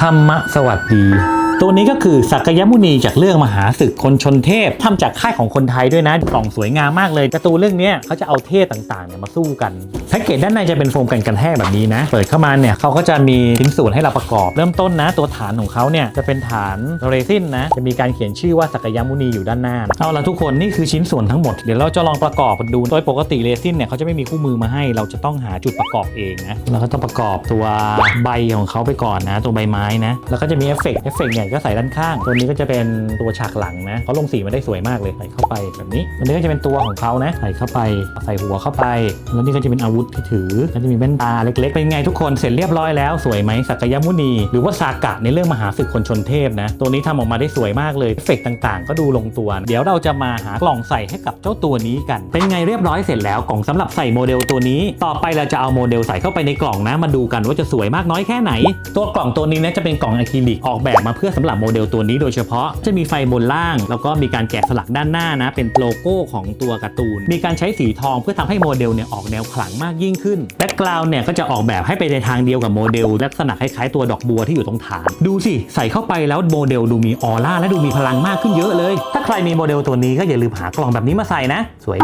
ธรรมะสวัสดี ตัวนี้ก็คือสักยมุนีจากเรื่องมหาศึกคนชนเทพทำจากค่ายของคนไทยด้วยนะกล่องสวยงามมากเลยการ์ตูนเรื่องนี้เขาจะเอาเทพต่างๆเนี่ยมาสู้กันแพ็กเกจด้านในจะเป็นโฟมกันกระแทกแบบนี้นะ เปิดเข้ามาเนี่ยเขาก็จะมีชิ้นส่วนให้เราประกอบ เริ่มต้นนะ ตัวฐานของเขาเนี่ยจะเป็นฐานเรซินนะจะมีการเขียนชื่อว่าสักยมุนีอยู่ด้านหน้านะเอาละทุกคนนี่คือชิ้นส่วนทั้งหมดเดี๋ยวเราจะลองประกอบกันดูโดยปกติเรซินเนี่ยเขาจะไม่มีคู่มือมาให้ เราจะต้องหาจุดประกอบเองนะเราก็ต้องประกอบตัวใบของเขาไปก่อนนะ ตัวใบไม้นะแล้วก็จะมีเอฟเฟกต์เอฟเฟกต์เนี่ยก็ใส่ด้านข้าง ตัวนี้ก็จะเป็นตัวฉากหลังนะเขาลงสีมาได้สวยมากเลยใส่เข้าไปแบบนี้ตัวนี้ก็จะเป็นตัวของเขานะใส่เข้าไปใส่หัวเข้าไป แล้วนี่ก็จะเป็นอาวุธที่ถือแล้วจะมีแว่นตาเล็กๆ เป็นไงทุกคนเสร็จเรียบร้อยแล้วสวยไหมสักยมุนี หรือว่าซากะในเรื่องมหาศึกคนชนเทพนะ ตัวนี้ทำออกมาได้สวยมากเลยเอฟเฟกต่างๆ ก็ดูลงตัว เดี๋ยวเราจะมาหากล่องใส่ให้กับเจ้าตัวนี้กัน เป็นไงเรียบร้อยเสร็จแล้วกล่องสำหรับใส่โมเดลตัวนี้ ต่อไปเราจะเอาโมเดลใส่เข้าไปในกล่องนะมาดูกันว่าจะสวยมากน้อยแค่ไหน ตัวกล่องตัวนี้นะจะเป็นกล่องอะคริลิกออกแบบมาเพื่อสำหรับโมเดลตัวนี้โดยเฉพาะจะมีไฟบนล่าง แล้วก็มีการแกะสลักด้านหน้านะ เป็นโลโก้ของตัวการ์ตูน มีการใช้สีทองเพื่อทำให้โมเดลเนี่ยออกแนวขลังมากยิ่งขึ้นแบ็กกราวน์เนี่ยก็จะออกแบบให้ไปในทางเดียวกับโมเดล ลักษณะคล้ายๆตัวดอกบัวที่อยู่ตรงฐาน ดูสิใส่เข้าไปแล้วโมเดลดูมีออร่าและดูมีพลังมากขึ้นเยอะเลย ถ้าใครมีโมเดลตัวนี้ก็อย่าลืมหากล่องแบบนี้มาใส่นะ สวย